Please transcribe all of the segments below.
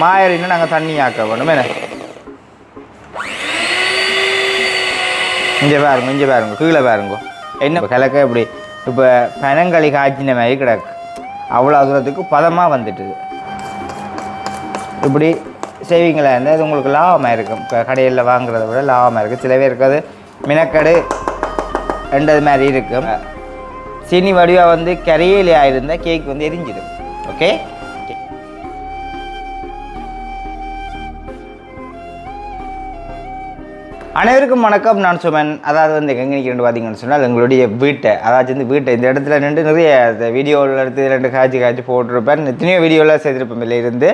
மாயறின்னு நாங்கள் தண்ணி ஆக்க வேணும். என்ன? இங்கே பாருங்க இங்கே பாருங்க கீழே பாருங்க. என்ன கிழக்க இப்படி இப்போ பனங்களி காய்ச்சின மாதிரி கிடக்கு. அவ்வளோ தூரத்துக்கு பதமாக வந்துட்டுது. இப்படி செய்வீங்களா? இருந்தால் அது உங்களுக்கு லாபமாக இருக்கும். இப்போ கடையில் வாங்குறத விட லாபமாக இருக்குது சில பேருக்கு அது மினக்கடு ரெண்டது மாதிரி இருக்கும். சீனி வடிவாக வந்து கரையிலே ஆயிருந்தால் கேக் வந்து எரிஞ்சிடும். ஓகே அனைவருக்கும் வணக்கம். நான் சுமன். அதாவது வந்து எங்கே நிற்கிறேன் பார்த்தீங்கன்னு சொன்னால் எங்களுடைய வீட்டை. அதாவது வந்து வீட்டை. இந்த இடத்துல நின்று நிறைய வீடியோவில் எடுத்து ரெண்டு காய்ச்சி காய்ச்சி போட்டிருப்பேன். எத்தனையோ வீடியோவில் செய்திருப்பேன் இதில் இருந்து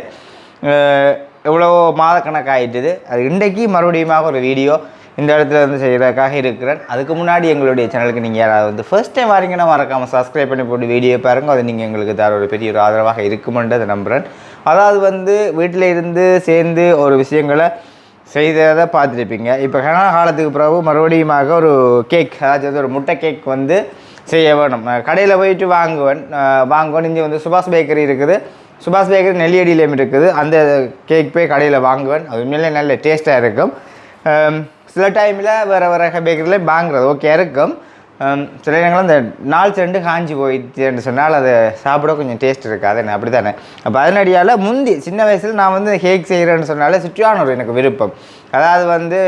எவ்வளோ மாதக்கணக்காயிட்டுது அது இன்றைக்கு மறுபடியுமாக ஒரு வீடியோ இந்த இடத்துல வந்து செய்கிறதுக்காக இருக்கிறேன். அதுக்கு முன்னாடி எங்களுடைய சேனலுக்கு நீங்கள் யாராவது வந்து ஃபர்ஸ்ட் டைம் வரீங்கன்னா மறக்காமல் சப்ஸ்கிரைப் பண்ணி போட்டு வீடியோ பாருங்க. அது நீங்கள் எங்களுக்கு தர ஒரு பெரிய ஒரு ஆதரவாக இருக்குமென்றதை நம்புகிறேன் அதாவது வந்து வீட்டில் இருந்து சேர்ந்து ஒரு விஷயங்களை செய்ததை பார்த்துருப்பீங்க. இப்போ கன காலத்துக்கு பிறகு மறுபடியுமாக ஒரு கேக் அதாவது ஒரு முட்டை கேக் வந்து செய்ய வேணும். கடையில் போயிட்டு வாங்குவேன். வாங்குவேன். இங்கே வந்து சுபாஷ் பேக்கரி இருக்குது. சுபாஷ் பேக்கரி நெல்லியடியிலையும் இருக்குது. அந்த கேக் போய் கடையில் வாங்குவேன். அது உண்மையிலே நல்ல டேஸ்ட்டாக இருக்கும். சில டைமில் வேறு வேறு பேக்கரியில் வாங்குறது ஓகே இருக்கும். சில இடங்களில் இந்த நாள் செண்டு காஞ்சி போயிடுச்சுன்னு சொன்னால் அதை சாப்பிட கொஞ்சம் டேஸ்ட் இருக்காது. என்ன அப்படி தானே அப்போ அதனடியால் முந்தி சின்ன வயசில் நான் வந்து கேக் செய்கிறேன்னு சொன்னாலே சுற்றியான ஒரு எனக்கு விருப்பம். அதாவது வந்து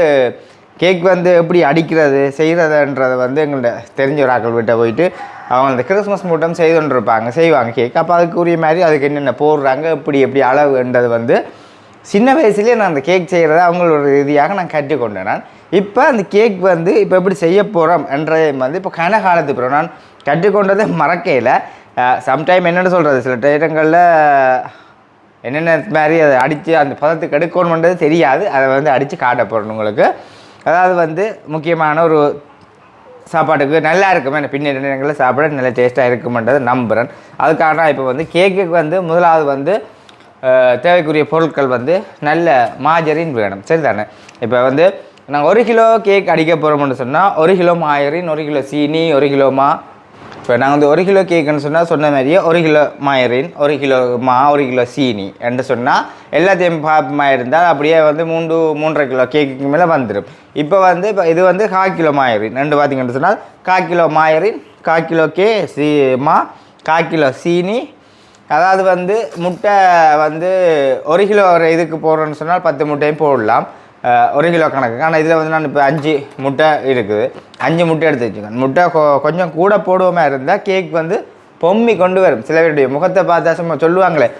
கேக் வந்து எப்படி அடிக்கிறது செய்கிறதுன்றதை வந்து எங்கள்கிட்ட தெரிஞ்ச ஒரு ஆக்கள் வீட்டை போயிட்டு அவங்க அந்த கிறிஸ்மஸ் மூட்டம் செய்துன்னு இருப்பாங்க செய்வாங்க கேக் அப்போ அதுக்குரிய மாதிரி அதுக்கு என்னென்ன போடுறாங்க எப்படி எப்படி அளவுன்றது வந்து சின்ன வயசுலேயே நான் அந்த கேக் செய்கிறத அவங்களோட ரீதியாக நான் கற்றுக்கொண்டேன். நான் இப்போ அந்த கேக் வந்து இப்போ எப்படி செய்ய போகிறோம் என்றதை வந்து இப்போ கன காலத்துக்கு பிறகு நான் கற்றுக்கொண்டதை மறக்கையில் சம்டைம் என்னென்னு சொல்கிறது சில இடங்களில் என்னென்ன மாதிரி அதை அடித்து அந்த பதத்துக்கு எடுக்கணுன்றது தெரியாது. அதை வந்து அடித்து காட்ட போகிறேன் உங்களுக்கு. அதாவது வந்து முக்கியமான ஒரு சாப்பாட்டுக்கு நல்லா இருக்கும் என்ன பின்ன நேரங்களில் சாப்பிட நல்ல டேஸ்ட்டாக இருக்குமென்றதை நம்புகிறேன் அதுக்காக இப்போ வந்து கேக்குக்கு வந்து முதலாவது வந்து தேவைக்குரிய பொருட்கள் வந்து நல்ல மாஜரின் வேணும். சரிதானே? இப்போ வந்து நாங்கள் ஒரு கிலோ கேக் அடிக்க போகிறோம்னு சொன்னால் ஒரு கிலோ மாயரின் ஒரு கிலோ சீனி ஒரு கிலோ மா. இப்போ நாங்கள் வந்து ஒரு கிலோ கேக்குன்னு சொன்னால் சொன்ன மாதிரியே ஒரு கிலோ மாயரின் ஒரு கிலோ மா ஒரு கிலோ சீனி என்று சொன்னால் எல்லாத்தையும் பாப்பமாக இருந்தால் அப்படியே வந்து மூன்று மூன்றரை கிலோ கேக்குக்கு மேலே வந்துடும் இப்போ வந்து இப்போ இது வந்து கால் கிலோ மாயரின். ரெண்டு பார்த்தீங்கன்னு சொன்னால் கால் கிலோ மாயரின் கால் கிலோ கே சீ மா கால் கிலோ சீனி. அதாவது வந்து முட்டை வந்து ஒரு கிலோ ஒரு இதுக்கு போடுறோன்னு சொன்னால் பத்து முட்டையும் போடலாம். ஒரு கிலோ கணக்கு. ஆனால் இதில் வந்து நான் இப்போ அஞ்சு முட்டை இருக்குது. அஞ்சு முட்டை எடுத்து வச்சுக்கேன் முட்டை கொ- கொஞ்சம் கூட போடுவோமா இருந்தால் கேக் வந்து பொம்மி கொண்டு வரும். சில பேருடைய முகத்தை பார்த்தா சும்மா சொல்லுவாங்களே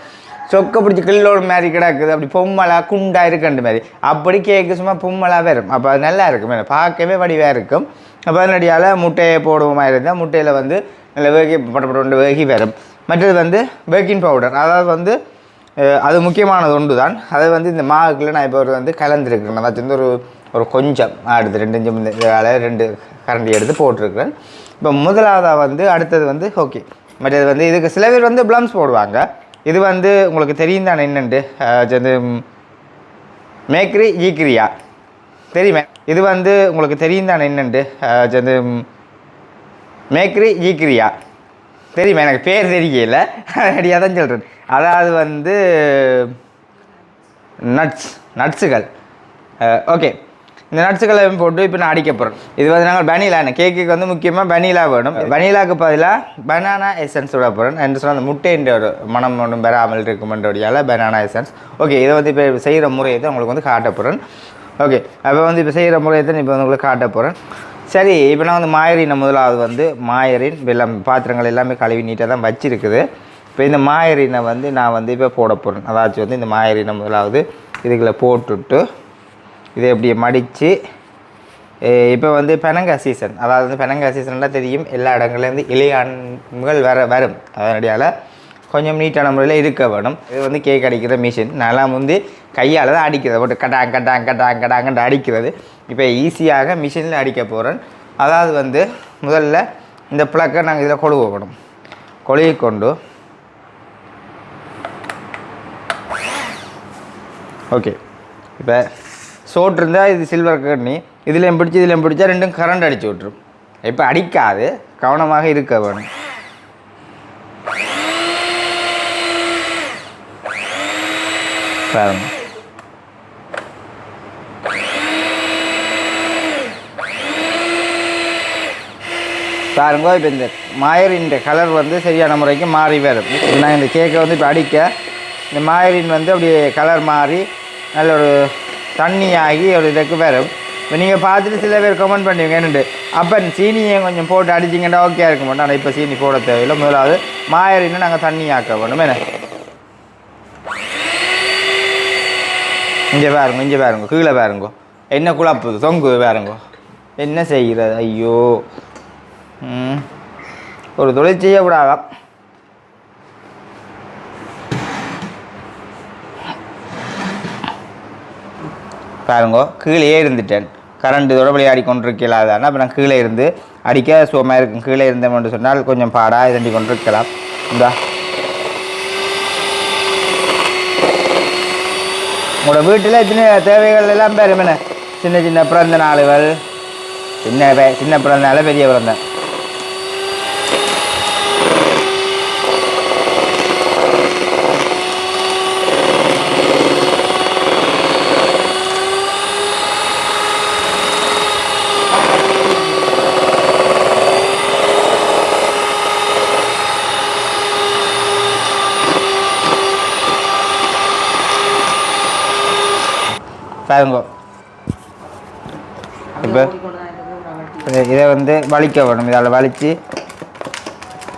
சொக்க பிடிச்சி கில்லோடு மாதிரி கிடக்குது. அப்படி பொம்மலா குண்டாக இருக்குன்ற மாதிரி. அப்படி கேக்கு சும்மா பொம்மலாகவே வரும். அப்போ அது நல்லா இருக்கும். பார்க்கவே வடிவாக இருக்கும். அப்போ அதனடியால் முட்டையை போடுவோமா இருந்தால் முட்டையில் வந்து நல்லா வேகி பட்ட பட்டு வேகி வரும். மற்றது வந்து பேக்கிங் பவுடர் அதாவது வந்து அது முக்கியமானது ஒன்று தான் அதை வந்து இந்த மாவுக்குள்ளே நான் இப்போ ஒரு வந்து கலந்துருக்கிறேன். அதாவது வந்து ஒரு ஒரு கொஞ்சம் எடுத்து ரெண்டு இஞ்சு இந்த ரெண்டு கரண்டி எடுத்து போட்டிருக்கிறேன். இப்போ முதலாவதாக வந்து அடுத்தது வந்து ஓகே. மற்றது வந்து இதுக்கு சில பேர் வந்து ப்ளம்ஸ் போடுவாங்க. இது வந்து உங்களுக்கு தெரியும் தானே என்னென்று மேக்ரி ஈக்ரியா. தெரியுமே? இது வந்து உங்களுக்கு தெரியும் தானே என்னென்று மேக்ரி ஈக்ரியா. தெரியுமா? எனக்கு பேர் தெரியல. ரெடியாக தான் சொல்கிறேன் அதாவது வந்து நட்ஸ் நட்ஸுகள் ஓகே இந்த நட்ஸுகளை போட்டு இப்போ நான் அடிக்க போகிறேன் இது வந்து நாங்கள் பனிலா கேக்குக்கு வந்து முக்கியமாக பனிலா வேணும். பனிலாக்கு பதிலாக பனானா எசன்ஸ் விட போகிறேன் என்று சொன்னால் அந்த முட்டைன்ற ஒரு மனம் ஒன்றும் பெறாமல் இருக்குமென்றபடியால் பனானா எசன்ஸ் ஓகே இதை வந்து இப்போ செய்கிற முறையை தான் உங்களுக்கு வந்து காட்ட போகிறேன் ஓகே அப்போ வந்து இப்போ செய்கிற முறையை தான் இப்போ வந்து உங்களுக்கு காட்ட போகிறேன் சரி இப்போ நான் வந்து மாயரின் முதலாவது வந்து மாயரின் வெள்ளம் பாத்திரங்கள் எல்லாமே கழுவி நீட்டாக தான் வச்சிருக்குது. இப்போ இந்த மாயரினை வந்து நான் வந்து இப்போ போட போகிறேன் அதாச்சும் வந்து இந்த மாயரினை முதலாவது இதுகளை போட்டுட்டு இதை இப்படி மடித்து இப்போ வந்து பெனங்காய் சீசன் அதாவது வந்து பெனங்காய் சீசன்லாம் தெரியும். எல்லா இடங்கள்லேருந்து இலையான்கள் வர வரும். அதனடியால் கொஞ்சம் நீட்டான முறையில் இருக்க வேணும். இது வந்து கேக் அடிக்கிற மிஷின் நல்லா வந்து கையால் தான் அடிக்கிறது. போட்டு கட்டாங் கட்டாங் கட்டாங் கட்டாங்கன்ட்டு அடிக்கிறது. இப்போ ஈஸியாக மிஷினில் அடிக்க போகிறேன். அதாவது வந்து முதல்ல இந்த பிளக்கை நாங்கள் இதில் கொழுவ வேணும் கொழுவி கொண்டு. ஓகே. இப்போ சோட் இருந்தால் இது சில்வர் கண்ணி. இதில் பிடிச்சி இதில் பிடிச்சா ரெண்டும் கரண்ட் அடித்து விட்ரும் இப்போ அடிக்காது. கவனமாக இருக்க வேணும். பாருங்கள் பாருங்க இப்போ இந்த மாயரின் கலர் வந்து சரியான முறைக்கு மாறி வரும் நான் இந்த கேக்கை வந்து இப்போ அடிக்க இந்த மாயரின் வந்து அப்படியே கலர் மாறி நல்ல ஒரு தண்ணி ஆகி ஒரு இதுக்கு வரும் இப்போ நீங்கள் பார்த்துட்டு சில பேர் கமெண்ட் பண்ணுவீங்க என்னண்டு? அப்போ சீனியை கொஞ்சம் போட்டு அடிச்சிங்கன்னா ஓகே இருக்க மாட்டோம் ஆனால் இப்போ சீனி போட தேவையில்லை. முதலாவது மாயரின்னு நாங்கள் தண்ணி ஆக்க வேணும். என்ன? இங்கே பாருங்க இங்கே பாருங்க கீழே பாருங்க. என்ன குழப்புது தொங்குது பாருங்க. என்ன செய்கிறது? ஐயோ. ஒரு தொழில் செய்யக்கூடாதான் பாருங்க கீழே இருந்துட்டேன். கரண்ட் இதோட விளையாடி கொண்டிருக்கலாம் அப்போ நான் கீழே இருந்து அடிக்க சுகமாக இருக்கும். கீழே இருந்தேன் என்று சொன்னால் கொஞ்சம் பாடாக இதண்டி கொண்டிருக்கலாம். இந்தா. உங்களோட வீட்டில் சின்ன தேவைகள் எல்லாம் பேருமே சின்ன சின்ன பிறந்த நாளுகள் சின்ன பே- சின்ன பிறந்த நாள் பெரிய பிறந்த. பாருங்க. இப்போ இதை- வந்து வலிக்க வேணும். இதால் வலித்து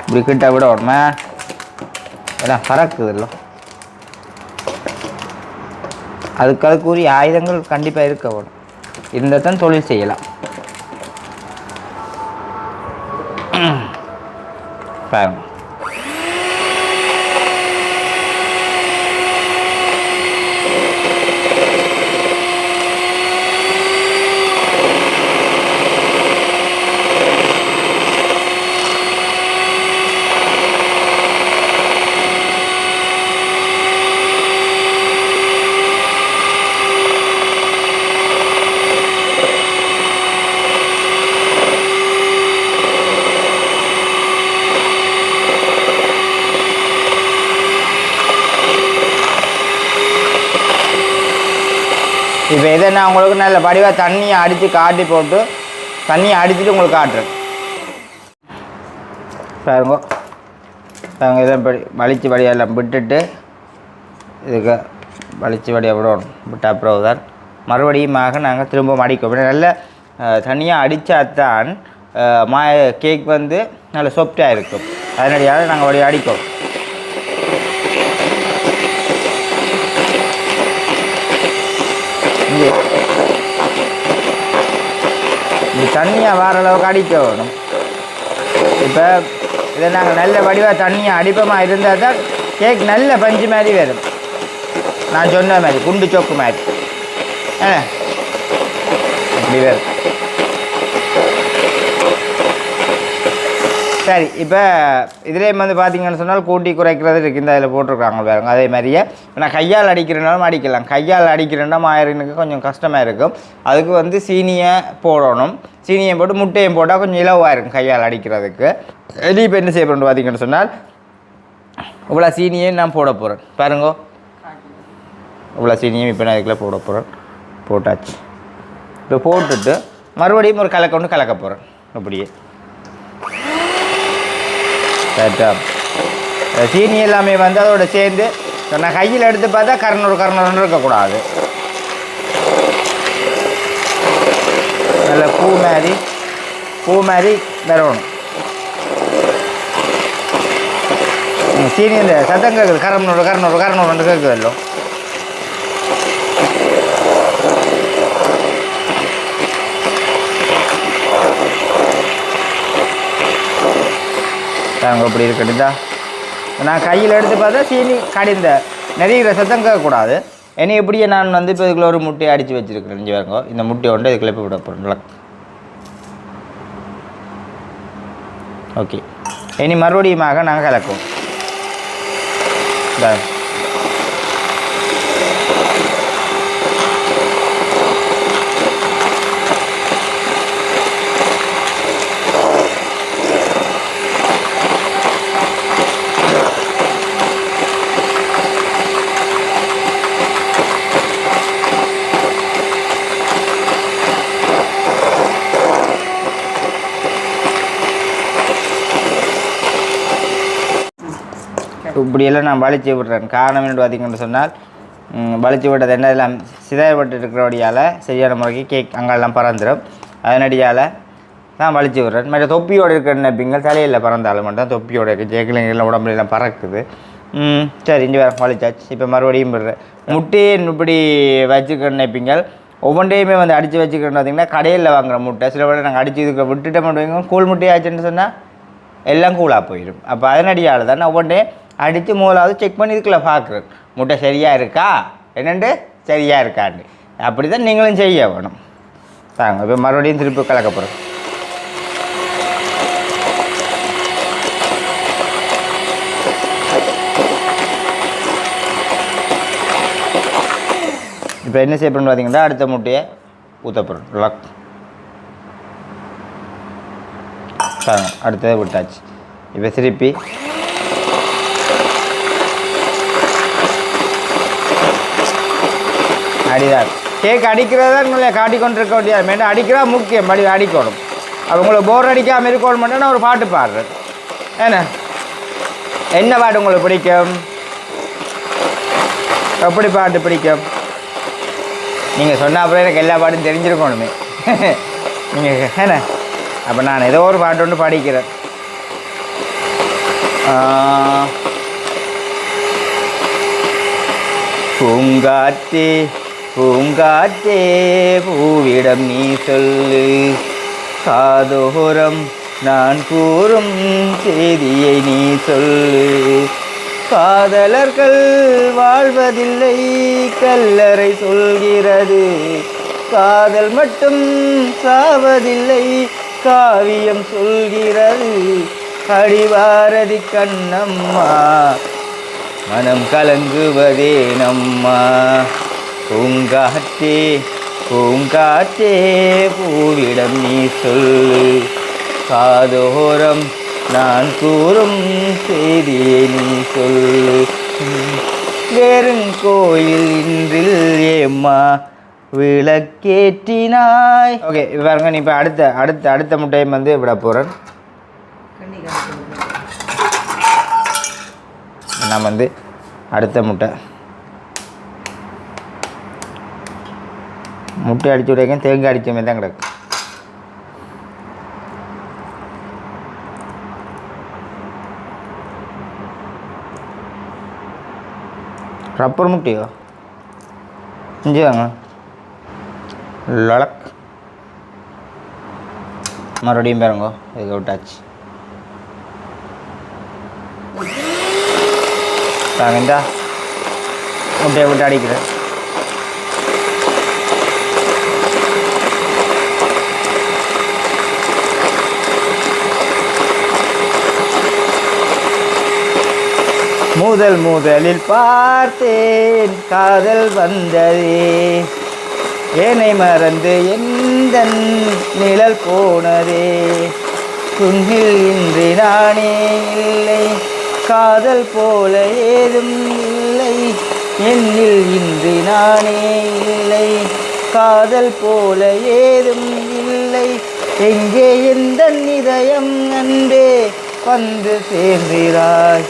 இப்படி கிட்ட விட வேணுமே? எல்லாம் பறக்குது இல்லை. அதுக்கு அதுக்குரிய ஆயுதங்கள் கண்டிப்பாக இருக்க வேணும். இருந்தால் தான் தொழில் செய்யலாம். பாருங்க. இப்போ இதை நான் உங்களுக்கு நல்ல வடிவாக தண்ணியை அடித்து காட்டி போட்டு தண்ணியை அடிச்சுட்டு உங்களுக்கு காட்டுறேன். பாருங்க. பாருங்க இதை படி வலிச்சு வடியெல்லாம் விட்டுட்டு இதுக்கு வலிச்சு வடியை விடணும். விட்ட அப்புறம் தான் மறுபடியுமாக நாங்கள் திரும்ப அடிக்கும் நல்லா தண்ணியாக தனியாக அடித்தாத்தான் மா கேக் வந்து நல்ல சொப்டாக இருக்கும். அதனடியாக நாங்கள் வடி அடிக்கும் தண்ணியாக தண்ணியை அளவுக்கு அடிக்கணும். இப்போ இதை நாங்கள் நல்ல வடிவாக தண்ணியாக அடிப்பமாக இருந்தால் தான் கேக் நல்ல பஞ்சு மாதிரி வரும். நான் சொன்ன மாதிரி குண்டு சொக்கு மாதிரி. ஆ? இப்படி வரும். சரி இப்போ இதிலே வந்து பார்த்தீங்கன்னு சொன்னால் கூட்டி குறைக்கிறது இருக்குது இந்த அதில் போட்டிருக்காங்க பாருங்க அதே மாதிரியே. நான் கையால் அடிக்கிறனாலும் அடிக்கலாம். கையால் அடிக்கிறேன்னா மாயறினுக்கு கொஞ்சம் கஷ்டமாக இருக்கும். அதுக்கு வந்து சீனியை போடணும். சீனியை போட்டு முட்டையும் போட்டால் கொஞ்சம் இலவாக இருக்கும் கையால் அடிக்கிறதுக்கு. இனி இப்போ என்ன செய்ய பார்த்தீங்கன்னு சொன்னால் இவ்வளோ சீனியையும் நான் போட போகிறேன் பாருங்கோ. இவ்வளோ சீனியும் இப்போ நான் இதுக்குள்ளே போட போகிறேன் போட்டாச்சு. இப்போ போட்டுட்டு மறுபடியும் ஒரு கலக்க ஒன்று கலக்க போகிறேன் அப்படியே. ரைட்டா சீனி எல்லாமே வந்து அதோட சேர்ந்து நான் கையில் எடுத்து பார்த்தா கரநூறு கரநூறுன்னு இருக்கக்கூடாது நல்ல பூ மாதிரி பூ மாதிரி வரணும் சீனி இந்த சத்தம் கேட்குது கரநூறு கரநூறு கரநூறுன்னு கேட்குதല്ലോ தாங்க இப்படி இருக்கட்டுதா நான் கையில் எடுத்து பார்த்தா சீனி கடிந்த. நிறைய சத்தம் கேட்கக்கூடாது. என்னை எப்படியே நான் வந்து இப்போ இதுக்குள்ள ஒரு முட்டையை அடித்து வச்சிருக்கிறேன் இஞ்சி பாருங்க. இந்த முட்டையை கொண்டு இது கிளப்பி விட போகிறேன் ஓகே. இனி மறுபடியுமாக நாங்கள் கலக்குவோம். இப்படியெல்லாம் நான் வலிச்சு விடுறேன். காரணம் என்று பார்த்தீங்கன்னு சொன்னால் வலிச்சு விட்டது என்ன? எல்லாம் சிதையப்பட்டு இருக்கிறபடியால் சரியான முறைக்கு கேக் அங்கெல்லாம் பறந்துடும் அதனடியால் நான் வலிச்சு விடுறேன். மற்ற தொப்பியோடு இருக்கிற நப்பிங்கள் தலையில் பறந்தாலும் மட்டும் தொப்பியோட இருக்குது ஜேக்கிளைங்கெல்லாம் உடம்புலாம் பறக்குது. சரி இஞ்சி வேறு வலிச்சாச்சு. இப்போ மறுபடியும் விடுறேன். முட்டையை இப்படி வச்சுக்கிற நப்பிங்கள் ஒவ்வொன்றையுமே வந்து அடித்து வச்சுக்கணும் பார்த்தீங்கன்னா கடையில் வாங்குற முட்டை. சில பேர் நாங்கள் அடித்து இதுக்கு விட்டுட்டோம் மாட்டோம் கூழ் முட்டையாச்சுன்னு சொன்னால் எல்லாம் கூலாக போயிடும் அப்போ அதனடியால் தான் நான் ஒவ்வொன்றே அடித்து மூலாவது செக் பண்ணி இதுக்குள்ள முட்டை சரியாக இருக்கா? என்னண்டு? சரியாக இருக்கான்னு அப்படி தான் நீங்களும் செய்ய வேணும். தாங்க இப்போ மறுபடியும் திருப்பி கலக்க போகிறோம் இப்போ என்ன செய்ய போகிறோம்னு பார்த்தீங்கன்னா அடுத்த முட்டையை ஊற்ற போகிறோம் லக் தாங்க அடுத்ததை விட்டாச்சு. இப்போ திருப்பி அடிதான் கேக் அடிக்கிறதா இல்லை காட்டிக்கொண்டிருக்க வேண்டியது? முடியாது மேடம் அடிக்கிறா முக்கியம். மடி அடிக்கணும். அவங்கள போர் அடிக்காமல் இருக்கணும் மட்டும் நான் ஒரு பாட்டு பாடுறேன். என்ன? என்ன பாட்டு உங்களுக்கு பிடிக்கும்? எப்படி பாட்டு பிடிக்கும்? நீங்கள் சொன்ன அப்புறம் எனக்கு எல்லா பாட்டும் தெரிஞ்சிருக்கணுமே. நீங்கள் என்ன? அப்போ நான் ஏதோ ஒரு பாட்டு ஒன்று படிக்கிறேன். பூங்காத்தி பூங்காற்றே பூவிடம் நீ சொல்லு. காதோரம் நான் கூறும் செய்தியை நீ சொல்லு. காதலர்கள் வாழ்வதில்லை கல்லறை சொல்கிறது. காதல் மட்டும் சாவதில்லை காவியம் சொல்கிறது. அடிவாரதி கண்ணம்மா மனம் கலங்குவதே நம்மா. பூங்காற்றே பூங்காற்றே பூவிடம் நீ சொல்லு. காதோரம் நான் கூறும் செய்தியை நீ சொல்லு. வேறுங்கோயில் இன்றில் ஏம்மா விளக்கேற்றினாய்? ஓகே பாருங்க நீ இப்போ அடுத்த அடுத்த அடுத்த முட்டையும் வந்து விட போகிறேன் நான் வந்து அடுத்த முட்டை. முட்டை அடிச்சு விடைக்கும் தேங்காய் அடித்த மாதிரி தான் கிடக்கு ரப்பர் முட்டையோ இஞ்சி வாங்க லளக் மறுபடியும் பாருங்க இது விட்டாச்சு தாங்க இந்தா முட்டையை விட்டு அடிக்கிறேன் முதல் முதலில் பார்த்தேன் காதல் வந்ததே. ஏனை மறந்து எந்த நிழல் போனதே. துன்பில் இன்றி நானே இல்லை காதல் போல ஏதும் இல்லை. என்னில் இன்றி நானே இல்லை காதல் போல ஏதும் இல்லை. எங்கே எந்த இதயம் அன்பே வந்து சேர்ந்திராய்.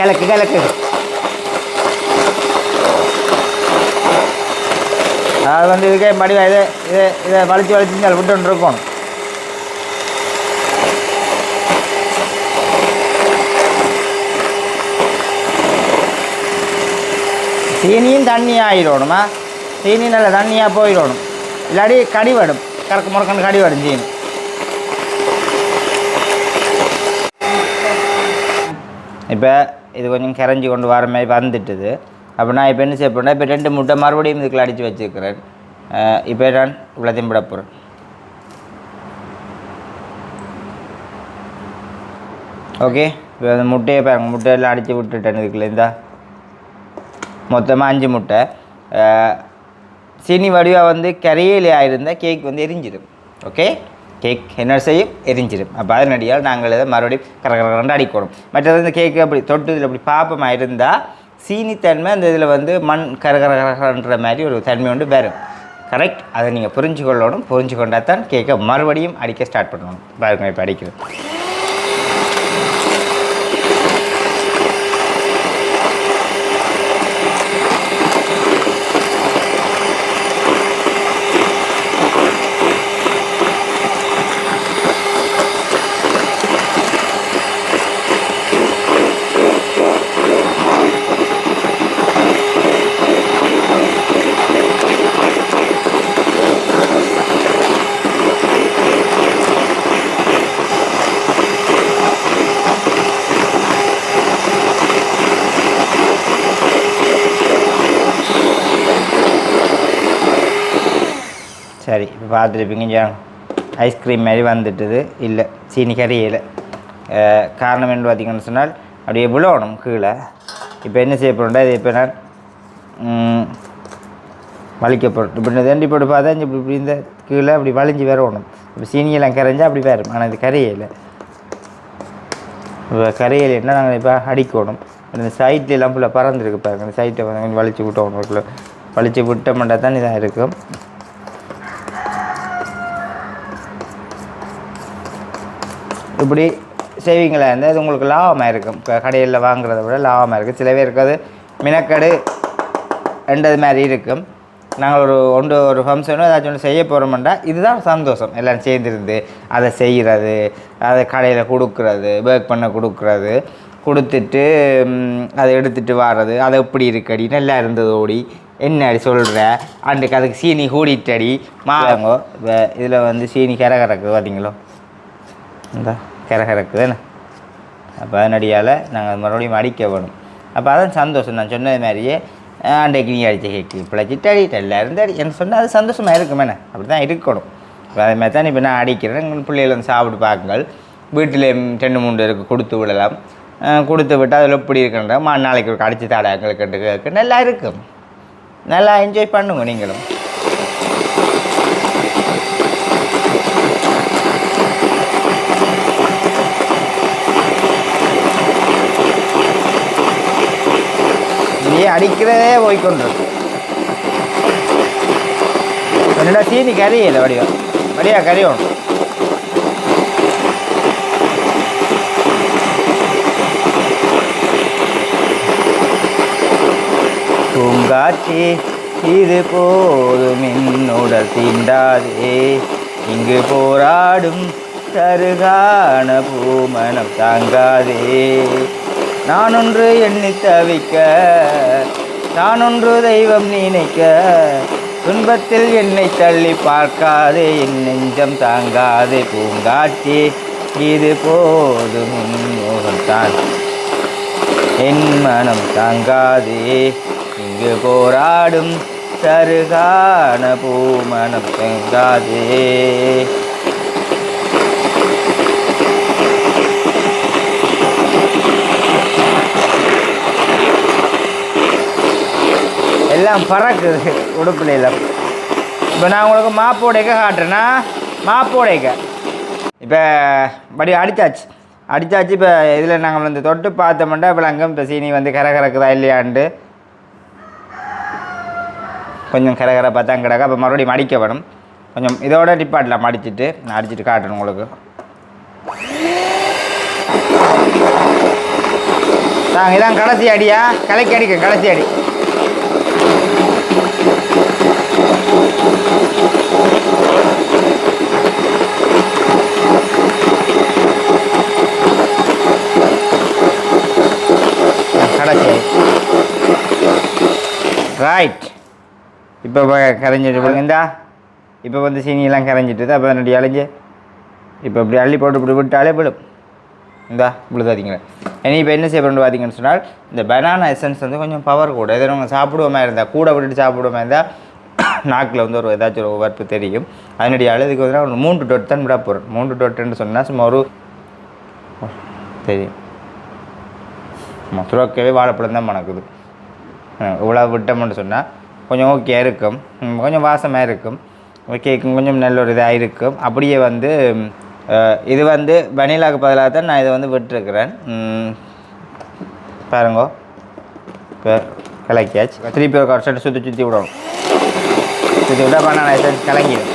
கிழக்கு கிழக்கு. அது வந்து இதுக்கே மடிவா இதை இதை இதை வலிச்சு வலிச்சு அதை விட்டுன்னு இருக்கும் சீனியும் தண்ணி ஆகிடணுமா சீனி நல்ல தண்ணியாக போயிடணும். இல்லாடி கடி வடும். கறக்கு முறக்கண்டு கடி வடும் சீனி. இப்போ இது கொஞ்சம் கரைஞ்சி கொண்டு வர மாதிரி வந்துட்டுது. அப்போ நான் இப்போ என்ன செய்ய போறேன்னா இப்போ ரெண்டு முட்டை மறுபடியும் இதுக்குள்ள அடித்து வச்சுருக்கிறேன் இப்போ நான் இவ்வளோத்தையும் விட போகிறேன் ஓகே இப்போ அந்த முட்டையை பாருங்க முட்டையெல்லாம் அடித்து விட்டுட்டேன் இதுக்குள்ள இருந்தா மொத்தமாக அஞ்சு முட்டை. சீனி வடிவாக வந்து கரையிலே ஆயிருந்தால் கேக் வந்து எரிஞ்சிடும். ஓகே? கேக் என்ன செய்யும்? எரிஞ்சிடும் அப்போ அதனடியால் நாங்கள் இதை மறுபடியும் கர அடிக்கணும் மற்றது இந்த கேக்கு அப்படி தொட்டு இதில் அப்படி பாப்பமாக இருந்தால் சீனித்தன்மை அந்த இதில் வந்து மண் கரகரகரன்ற மாதிரி ஒரு தன்மை உண்டு வரும். கரெக்ட் அதை நீங்கள் புரிஞ்சு கொள்ளணும் புரிஞ்சு கொண்டால் தான் கேக்கை மறுபடியும் அடிக்க ஸ்டார்ட் பண்ணணும். பாருங்க இப்போ அடிக்கிறது சரி இப்போ பார்த்துருப்பீங்க ஜாங் ஐஸ்கிரீம் மாதிரி வந்துட்டுது. இல்லை சீனி கறியில் காரணம் என்று பார்த்தீங்கன்னு சொன்னால் அப்படியே விழணும் கீழே. இப்போ என்ன செய்ய போகிறோம்டா இது இப்போ நான் வலிக்க போட்டு இப்படி தண்டி போட்டு பார்த்தா இப்படி இப்படி இந்த கீழே அப்படி வலிஞ்சு வரணும் இப்போ சீனியெல்லாம் கரைஞ்சால் அப்படி வரும். ஆனால் இது கரையில் இப்போ கரையில் என்ன நாங்கள் இப்போ அடிக்கணும். இந்த சைட்டில் எல்லாம் ஃபுல்லாக பறந்துருக்கு பாருங்க. இந்த சைட்டை வந்து கொஞ்சம் வலிச்சு விட்டோம். வீட்டில் வலிச்சு விட்டோம்னா தான் இதாக இருக்கும் இப்படி செய்வீங்களா இருந்தால் அது உங்களுக்கு லாபமாக இருக்கும். இப்போ கடையில் வாங்குறத விட லாபமாக இருக்கும். சில பேருக்கு அது மினக்கடு ரெண்டது மாதிரி இருக்கும். நாங்கள் ஒரு ஒன்று ஒரு ஃபங்க்ஷனோ ஏதாச்சும் ஒன்று செய்ய போகிறோம்டா இதுதான் சந்தோஷம். எல்லாம் சேர்ந்துருந்து அதை செய்கிறது அதை கடையில் கொடுக்குறது பேக் பண்ண கொடுக்குறது கொடுத்துட்டு அதை எடுத்துகிட்டு வர்றது அதை எப்படி இருக்கடி? நல்லா இருந்தது ஓடி. என்ன அடி சொல்கிற அன்றைக்கு அதுக்கு சீனி கூடிட்டடி. மாங்கோ இதில் வந்து சீனி கரை கறக்குது பார்த்தீங்களோ? இந்த. கரை என்ன? அப்போ அதனடியால் நாங்கள் மறுபடியும் அடிக்க வேணும் அப்போ அதான் சந்தோஷம். நான் சொன்னது மாதிரியே அஹ், நீ அடித்த கேட்கு பிழைச்சிட்டு அடி எல்லாரும் அடி. என்ன சொன்னால் அது சந்தோஷமாக இருக்கும் அப்படி தான் இருக்கணும். இப்போ அதே மாதிரி தான் இப்போ நான் அடிக்கிறேன். எங்கள் பிள்ளைகள் வந்து சாப்பிட்டு பாருங்கள் வீட்டில் ரெண்டு மூணு பேருக்கு கொடுத்து விடலாம். கொடுத்து விட்டால் அதில் எப்படி இருக்குன்ற? மா நாளைக்கு ஒரு தாடா எங்களுக்கு நல்லா இருக்கும். நல்லா என்ஜாய் பண்ணுங்க நீங்களும். அடிக்கிறதே போய்க்கொண்டிருக்கு என்னடா தீனி கறியில வடிவா வடியா கறி ஒன்று பூங்காட்சி இது போதும் என்னுடல் தீண்டாதே இங்கு போராடும் தருகான பூமனம் தாங்காதே நான் ஒன்று எண்ணி தவிக்க நான் ஒன்று தெய்வம் நினைக்க துன்பத்தில் என்னை தள்ளி பார்க்காதே என் நெஞ்சம் தாங்காதே பூங்காட்சி இது போதும் மோகம்தான். என் மனம் தாங்காதே இங்கு போராடும் சருகான பூமனம் தாங்காதே. எல்லாம் பறக்குது உடுப்புலையில். இப்போ நான் உங்களுக்கு மாப்போடைக்க காட்டுறேன்னா மாப்போடைக்க இப்போ படி அடித்தாச்சு அடித்தாச்சு இப்போ இதில் நாங்கள் வந்து தொட்டு பார்த்தோம்னா இப்போ அங்கே இப்போ சீனி வந்து கரை கறக்குதா இல்லையாண்டு கொஞ்சம் கரை கரை பார்த்தா கிடக்க. அப்போ மறுபடியும் மடிக்க வேணும். கொஞ்சம் இதோட டிப்பாட்டில் மடிச்சிட்டு. நான் அடிச்சிட்டு காட்டுறேன் உங்களுக்கு. தாங்க இதான் கடைசி அடியா? கலைக்கு அடிக்க கடைசி அடி கடைசி ரைட் இப்போ கரைஞ்சிட்டு இந்தா. இப்போ வந்து சீனியெல்லாம் கரைஞ்சிட்டு அப்போ என்னுடைய அழிஞ்சு இப்போ இப்படி அள்ளி போட்டு இப்படி விட்டாலே விடும் இந்தா விழுதாதீங்களே இனி இப்போ என்ன செய்ய பண்ணு பார்த்தீங்கன்னு சொன்னால் இந்த பனானா எசன்ஸ் வந்து கொஞ்சம் பவர் கூட. எதாவது நம்ம சாப்பிடுவோமா இருந்தால் கூட விட்டுட்டு சாப்பிடுவோமா இருந்தால் நாக்கில் வந்து ஒரு ஏதாச்சும் ஒரு வறுப்பு தெரியும். அதனுடைய அழுதுக்கு வந்து ஒரு மூன்று டொட் தான் விட போகிறோம் மூன்று டொட்டுன்னு சொன்னால் சும்மா ஒரு தெரியும். ஆமாம் துறக்கவே வாழைப்பழம் தான் மணக்குது. இவ்வளோ விட்டோம்னு சொன்னால் கொஞ்சம் ஓகே இருக்கும். கொஞ்சம் வாசமாக இருக்கும். கேக்கும் கொஞ்சம் நல்ல ஒரு இதாக இருக்கும். அப்படியே வந்து இது வந்து வனிலாவுக்கு பதிலாக தான் நான் இதை வந்து விட்டுருக்குறேன். பாருங்கோ. இப்போ கலக்கியாச்சு. திருப்பி ஒரு கரெக்டாக சுற்றி சுற்றி விடணும். சுற்றி விட பண்ண நான் கலங்கிடும்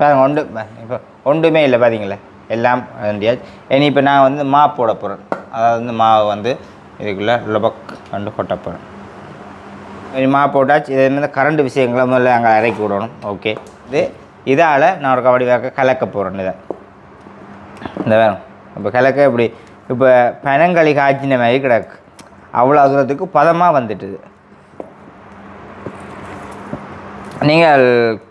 இப்போ ஒன்று இப்போ ஒன்றுமே இல்லை பார்த்தீங்களா எல்லாம் வேண்டியாச்சு இனி இப்போ நான் வந்து மா போட போகிறேன் அதாவது வந்து மாவை வந்து இதுக்குள்ளே லொபக் கண்டு கொட்ட போகிறேன் இனி மா போட்டாச்சு இதே மாதிரி கரண்ட் விஷயங்களை முதல்ல அங்கே இறக்கி விடணும். ஓகே. இது இதால் நான் ஒரு கபடி வேக்க கலக்க போகிறேன் இதை. இந்த வேணும் இப்போ கலக்க இப்படி இப்போ பனங்களி காய்ச்சின மாதிரி கிடக்கு. அவ்வளோ தூரத்துக்கு பதமாக வந்துட்டுது. நீங்கள்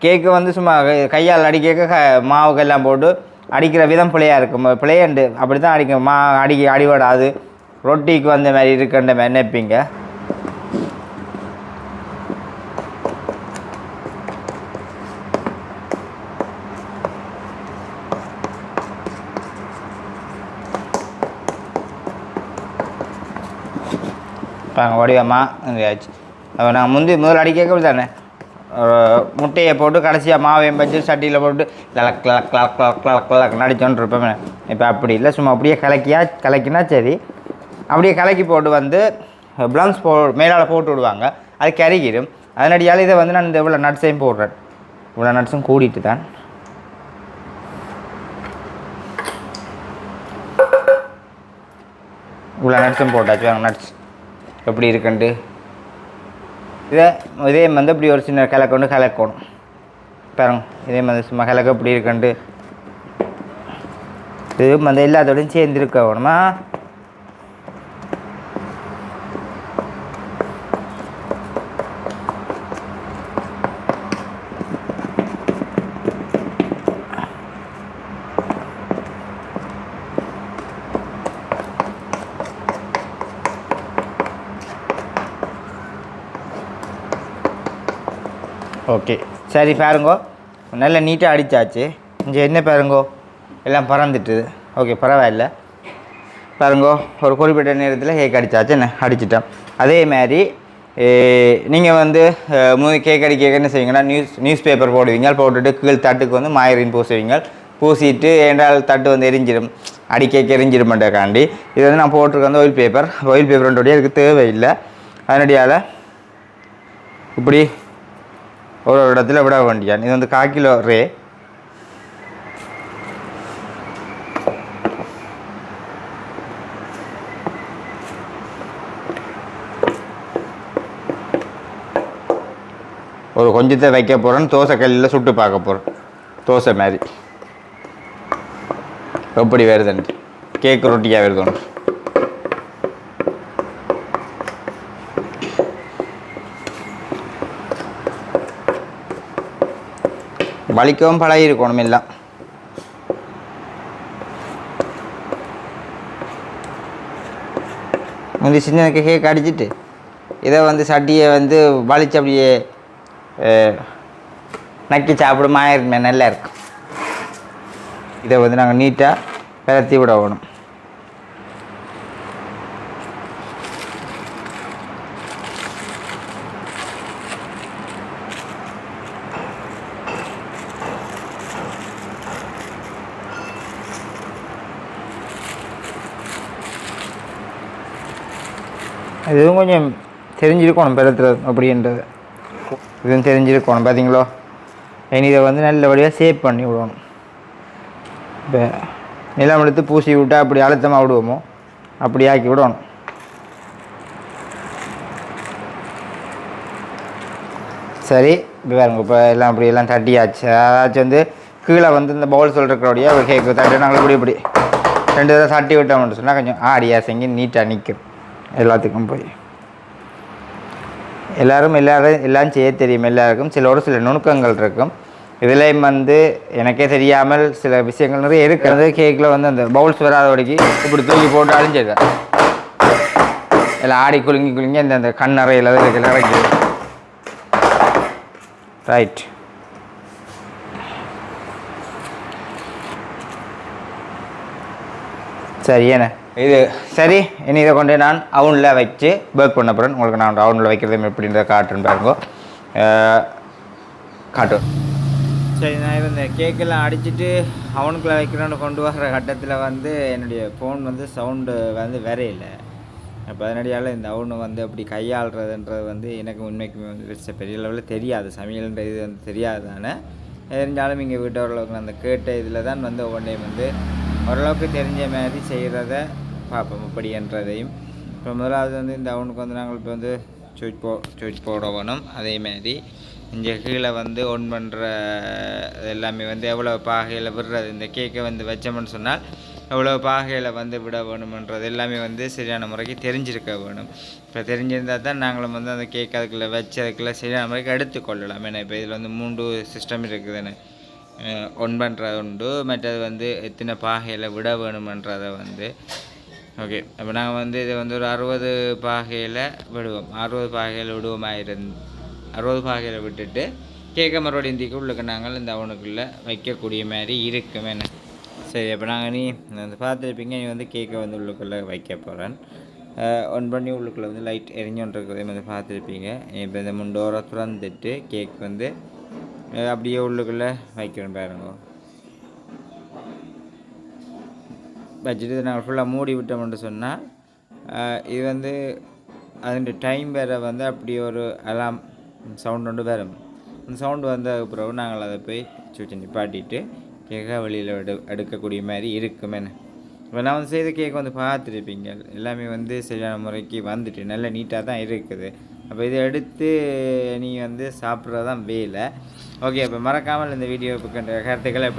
கேக்கு வந்து சும்மா கையால் அடிக்க க மாவுக்கெல்லாம் போட்டு அடிக்கிற விதம் பிள்ளையாக இருக்கும். பிள்ளையண்டு அப்படி தான் அடிக்கும். மா அடிக்க அடிபடாது. ரொட்டிக்கு வந்த மாதிரி இருக்குன்ற மாதிரி நினைப்பீங்க. பாருங்க வடிவமா. ஆச்சு அப்போ நான் முந்தி முதல் அடிக்க தானே முட்டையை போட்டு கடைசியாக மாவையும் வச்சு சட்டியில் போட்டு கிளக் லக் லக் கிளக் கிளக் லக் நடிச்சோன்னு இருப்பேன் இப்போ அப்படி இல்லை சும்மா அப்படியே கலக்கியா கலக்கினா சரி. அப்படியே கலக்கி போட்டு வந்து ப்ளம்ஸ் போ மேலால் போட்டு விடுவாங்க. அது கருகிடும். அதனடியால் இதை வந்து நான் இந்த இவ்வளோ நட்ஸையும் போடுறேன். இவ்வளோ நட்ஸும் கூடிட்டு தான். இவ்வளோ நட்ஸும் போட்டாச்சு. வாங்க நட்ஸ் எப்படி இருக்குன்ட்டு. இதை இதே வந்து இப்படி ஒரு சின்ன கிழக்கு கொண்டு கலக்கணும். பாருங்க இதே மாதிரி சும்மா கிளக்க இப்படி இருக்கண்டு. இது வந்து எல்லாத்தோடையும் சேர்ந்துருக்க வேணுமா ஓகே சரி பாருங்கோ. நல்ல நீட்டாக அடித்தாச்சு இங்கே என்ன பாருங்கோ? எல்லாம் பறந்துட்டுது ஓகே பரவாயில்ல. பாருங்கோ ஒரு குறிப்பிட்ட நேரத்தில் கேக் அடித்தாச்சு என்ன? அடிச்சிட்டோம். அதே மாதிரி நீங்கள் வந்து மூணு கேக் அடிக்க என்ன செய்வீங்கன்னா நியூஸ் நியூஸ் பேப்பர் போடுவீங்க. போட்டுட்டு கீழ் தட்டுக்கு வந்து மாயரின் பூசுவீங்க. பூசிட்டு ஏண்டால் தட்டு வந்து எரிஞ்சிடும் அடிக்கேக்கு எரிஞ்சிடுமெண்டக்காண்டி இது வந்து நான் போட்டிருக்க வந்து ஆயில் பேப்பர் ஆயில் பேப்பர்ன்றோடைய இதுக்கு தேவையில்லை. அதனடியால் இப்படி ஒரு ஒரு இடத்துல விட வேண்டியான் இது வந்து கால் கிலோ ரே ஒரு கொஞ்சத்தை வைக்க போகிறேன் தோசை கல்லில் சுட்டு பார்க்க போகிறேன் தோசை மாதிரி எப்படி வருதுன்ட்டு கேக் ரொட்டியாக வருதுன்னு வலிக்கவும் பழகி இருக்கணும் எல்லாம். முந்தி சின்ன கேக் அடிச்சுட்டு இதை வந்து சட்டியை வந்து வலிச்சு அப்படியே நக்கி சாப்பிடுமா இருக்குமே நல்லா இருக்கும். இதை வந்து நாங்கள் நீட்டாக பரத்தி விட இதுவும் கொஞ்சம் தெரிஞ்சிருக்கணும் பெருத்துறது அப்படின்றது. இதுவும் தெரிஞ்சிருக்கணும் பார்த்தீங்களோ இனி இதை வந்து நல்லபடியாக சேவ் பண்ணி விடணும். இப்போ நிலம் எடுத்து பூசி விட்டால் அப்படி அழுத்தமாக விடுவோமோ? அப்படி ஆக்கி விடணும். சரி இப்போ பாருங்க இப்போ எல்லாம் அப்படி எல்லாம் தட்டியாச்சு அதாச்சும் வந்து கீழே வந்து இந்த பவுல் சொல்கிறக்கூடிய ஒரு கேக்கு தட்டி நாங்கள் இப்படி இப்படி. ரெண்டு தடவை தட்டி விட்டோம்னு சொன்னால் கொஞ்சம் ஆடி செஞ்சு நீட்டாக நிற்கும் எல்லாத்துக்கும் போய். எல்லாரும் எல்லாரும் எல்லாம் செய்ய தெரியும். எல்லாருக்கும் சில ஒரு சில நுணுக்கங்கள் இருக்கும். இதுலேயும் வந்து எனக்கே தெரியாமல் சில விஷயங்கள் நிறைய இருக்கிறது. கேக்கில் வந்து அந்த பவுல்ஸ் வராதபடிக்கு இப்படி தூக்கி போட்டு சரி எல்லாம் ஆடி குலுங்கி குலுங்கி அந்த அந்த கண் அறையில் இருக்கு இறங்கி ரைட் சரி என்ன? இது சரி இனி இதை கொண்டு நான் அவனில் வச்சு பேக் பண்ண போகிறேன் உங்களுக்கு நான் அவனில் வைக்கிறது எப்படின்றத காட்டுறேன் பாருங்க. அஹ், சரி நான் இந்த கேக்கெல்லாம் அடிச்சுட்டு அவனுக்குள்ளே வைக்கிறோன்னு கொண்டு வர கட்டத்தில் வந்து என்னுடைய ஃபோன் வந்து சவுண்டு வந்து வரையில. அப்போ அதனடியால் இந்த அவனு வந்து அப்படி கையாளுறதுன்றது வந்து எனக்கு உண்மைக்குமே வந்து பெரிய லெவலில் தெரியாது. சமையல்ன்ற இது வந்து தெரியாது தானே. தெரிஞ்சாலும் இங்கே வீட்டு ஓரளவுக்கு அந்த கேட்ட இதில் தான் வந்து ஒவ்வொன்றையும் வந்து ஓரளவுக்கு தெரிஞ்ச மாதிரி செய்கிறத பார்ப்போம் இப்படின்றதையும் இப்போ முதலாவது வந்து இந்த அவனுக்கு வந்து நாங்கள் இப்போ வந்து சுவிட்ச் போ சுவிட்ச் போட வேணும். அதே மாதிரி இங்கே கீழே வந்து ஒன் பண்ணுற எல்லாமே வந்து எவ்வளோ பாகையில் விடுறது இந்த கேக்கை வந்து வச்சோம்னு சொன்னால் எவ்வளோ பாகையில் வந்து விட வேணுமன்றது எல்லாமே வந்து சரியான முறைக்கு தெரிஞ்சிருக்க வேணும். இப்போ தெரிஞ்சிருந்தால் தான் நாங்களும் வந்து அந்த கேக் அதுக்குள்ளே வச்சு அதுக்குள்ளே சரியான முறைக்கு எடுத்துக்கொள்ளலாம் ஏன்னா இப்போ இதில் வந்து மூன்று சிஸ்டம் இருக்குதுன்னு. ஒன் பண்ணுறது உண்டு மற்றது வந்து எத்தனை பாகையில் விட வேணுமன்றதை வந்து ஓகே அப்போ நாங்கள் வந்து இதை வந்து ஒரு அறுபது பாகையில் விடுவோம். அறுபது பாகையில் விடுவோமா இருந் அறுபது பாகையில் விட்டுட்டு கேட்க மறுபடியும் இந்திக்கு உள்ளுக்கு நாங்கள் இந்த அவனுக்குள்ளே வைக்கக்கூடிய மாதிரி இருக்கும். என்ன? சரி அப்போ நாங்கள் நீ வந்து பார்த்துருப்பீங்க நீ வந்து கேக்கை வந்து உள்ளுக்குள்ளே வைக்க போகிறேன் ஒன் பண்ணி உள்ளுக்குள்ளே வந்து லைட் எரிஞ்சோன்றிருக்கிறதே வந்து பார்த்துருப்பீங்க. இப்போ இந்த முண்டோரை திறந்துட்டு கேக் வந்து அப்படியே உள்ளுக்குள்ளே வைக்கிறேன் பாருங்க. வச்சுட்டு இதை நாங்கள் ஃபுல்லாக மூடி விட்டோம்னு சொன்னால் இது வந்து அதோட டைம் வேறு வந்து அப்படி ஒரு அலாம் சவுண்ட் ஒன்று வரும். அந்த சவுண்டு வந்த பிறகு நாங்கள் அதை போய் சுவிட்சை நிப்பாட்டிட்டு கேக்காக வெளியில் எடு எடுக்கக்கூடிய மாதிரி இருக்கும் என்ன. இப்போ நான் வந்து செய்த கேக் வந்து பார்த்துருப்பீங்க. எல்லாமே வந்து சரியான முறைக்கு வந்துட்டு நல்ல நீட்டாக தான் இருக்குது. அப்போ இதை எடுத்து நீ வந்து சாப்பிட்றது தான் வேலை. ஓகே அப்போ மறக்காமல் இந்த வீடியோ கருத்துக்களை எப்படி